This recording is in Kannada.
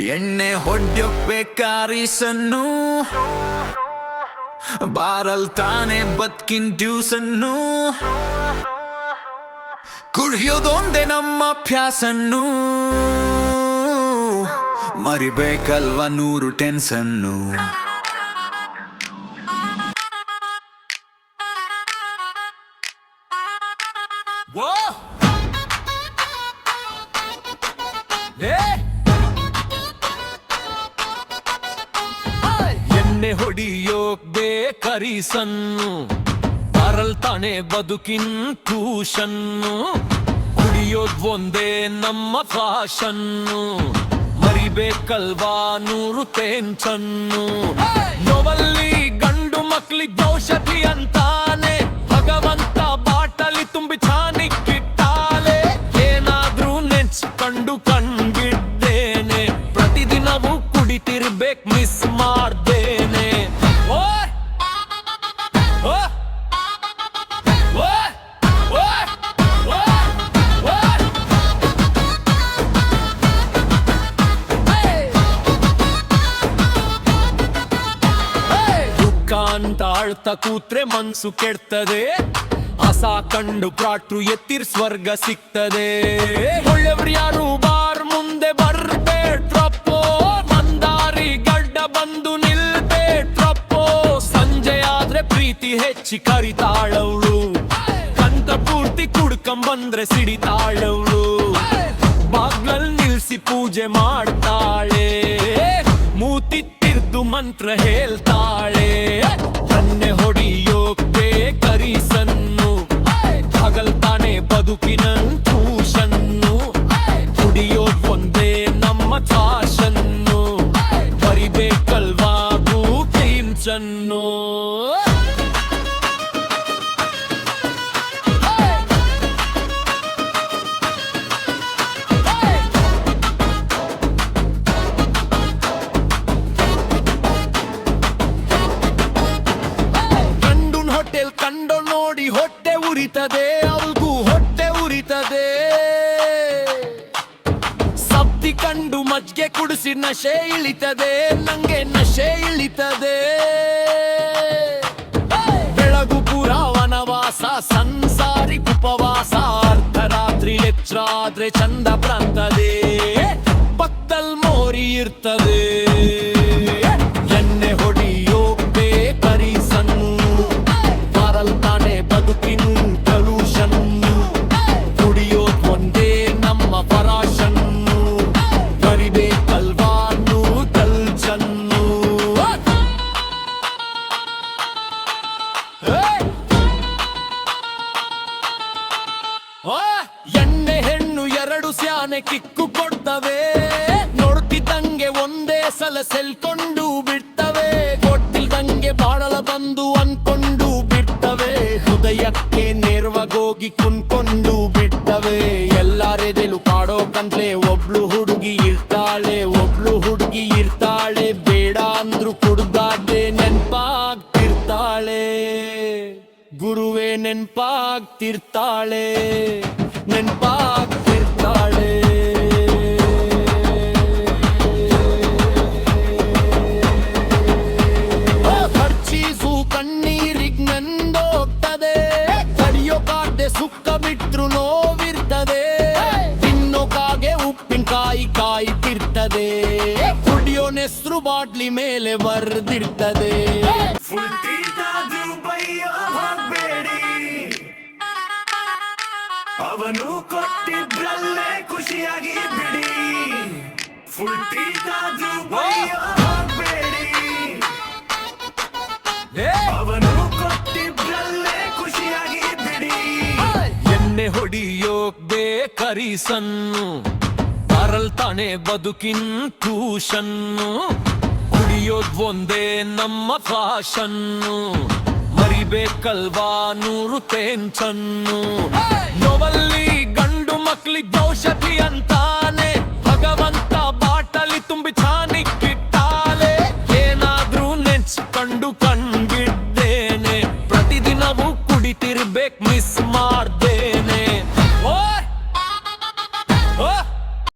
ಎಣ್ಣೆ ಹೊಡ್ಯೊಕ್ಬೇಕಾರಿಸನ್ನು ಬಾರಲ್ ತಾನೆ ಬದ್ಕಿನ್ ಟ್ಯೂಸನ್ನು ಕುಡಿಯೋದೊಂದೇ ನಮ್ಮ ಅಭ್ಯಾಸನ್ನು. ಮರಿಬೇಕಲ್ವ ನೂರು ಟೆನ್ಸನ್ನು. ಎಣ್ಣೆ ಹೊಡಿಯೋಕ್ ಬೇಕರಿಸನ್ನು. ಅರಲ್ತಾನೆ ಬದುಕಿನ್ ಟ್ಯೂಷನ್ನು ಕುಡಿಯೋದ್ ಒಂದೇ ನಮ್ಮ ಫ್ಯಾಷನ್ನು. ಮರಿಬೇಕಲ್ವಾ ನೂರು ಟೆನ್ಷನ್ನು ನೋವಲ್ಲಿ ಗಂಡು ಮಕ್ಳಿಗೆ ಔಷಧಿ ಅಂತಾನೆ. ಭಗವಂತ ಅಂತ ಆಳ್ತಾ ಕೂತ್ರೆ ಮನ್ಸು ಕೆಡ್ತದೆ. ಹಸ ಕಂಡು ಪ್ರಾಟ್ರು ಎತ್ತಿರ್ ಸ್ವರ್ಗ ಸಿಗ್ತದೆ. ಒಳ್ಳೆಯವ್ರು ಯಾರು? ಬಾರ್ ಮುಂದೆ ಬರ್ಬೇಡ್ರಪ್ಪೋ ಮಂದಾರಿ ಗಡ್ಡ ಬಂದು ನಿಲ್ಬೇಡ್ರಪ್ಪೋ ಸಂಜೆ ಆದ್ರೆ ಪ್ರೀತಿ ಹೆಚ್ಚಿ ಕರಿತಾಳವಳು. ಕಂತ ಪೂರ್ತಿ ಕುಡ್ಕಂಬಂದ್ರೆ ಸಿಡಿತಾಳವಳು. ಬಾಗ್ಲಲ್ಲಿ ನಿಲ್ಸಿ ಪೂಜೆ ಮಾಡ್ತಾಳೆ. ಮೂತಿ ತಿರ್ದು ಮಂತ್ರ ಹೇಳ್ತಾಳೆ. ಹೋಟೆಲ್ ಕಂಡು ನೋಡಿ ಹೊಟ್ಟೆ ಉರಿತದೆ. ಸಬ್ದಿ ಕಂಡು ಮಜ್ಗೆ ಕುಡಿಸಿ ನಶೆ ಇಳಿತದೆ, ನಂಗೆ ನಶೆ ಇಳಿತದೆ. ಬೆಳಗು ಪುರ ವನವಾಸ ಸಂಸಾರಿ ಉಪವಾಸ ಅರ್ಧರಾತ್ರಿ ಎಚ್ಚರಾದ್ರೆ ಚಂದ ಪ್ರಾಂತದೆ ಪಕ್ಕಲ್ ಮೋರಿ ಇರ್ತದೆ. ಎಣ್ಣೆ ಹೆಣ್ಣು ಎರಡು ಸ್ಯಾನೆ ಕಿಕ್ಕು ಕೊಡ್ತವೆ. ನೋಡ್ತಿದ್ದಂಗೆ ಒಂದೇ ಸಲ ಸೆಲ್ಕೊಂಡು ಬಿಡ್ತವೆ ಗುರುವೇ ನೆನ್ಪಾಗ್ತಿರ್ತಾಳೆ ನೆನ್ಪಾಗ್ತಿರ್ತಾಳೆ ಆ ಖರ್ಚೀಸು ಕಣ್ಣೀರಿಗ್ ನೆಂದೋಗ್ತದೆ ತಡಿಯೋಕಾಗ್ದೆ ಸುಕ್ಕ ಬಿಟ್ರು ನೋವಿರ್ತದೆ ತಿನ್ನೋಕಾಗೆ ಉಪ್ಪಿನಕಾಯಿ ಕಾಯ್ತಿರ್ತದೆ ಕುಡಿಯೋ ನೆಸ್ರು ಬಾಟ್ಲಿ ಮೇಲೆ ಬರ್ದಿರ್ತದೆ ಅವನು ಕೊಟ್ಟಿದ್ದಲ್ಲೇ ಖುಷಿಯಾಗಿ ಬಿಡಿ. ಫುಲ್ ಟೀಟಾದ್ರೂ ಹೋಗ್ಬೇಡಿ. ಅವನು ಕೊಟ್ಟಿದ್ದಲ್ಲೇ ಖುಷಿಯಾಗಿ ಬಿಡಿ. ಎಣ್ಣೆ ಹೊಡಿಯೋಕ್ ಬೇಕರಿಸನ್ನು ಅರಲ್ತಾನೆ ಬದುಕಿನ್ ಟ್ಯೂಷನ್ನು ಕುಡಿಯೋದ್ ಒಂದೇ ನಮ್ಮ ಫ್ಯಾಷನ್ನು ಮರಿಬೇಕಲ್ವಾ ನೂರು ಟೆನ್ಷನ್ನು రెండు కన్ను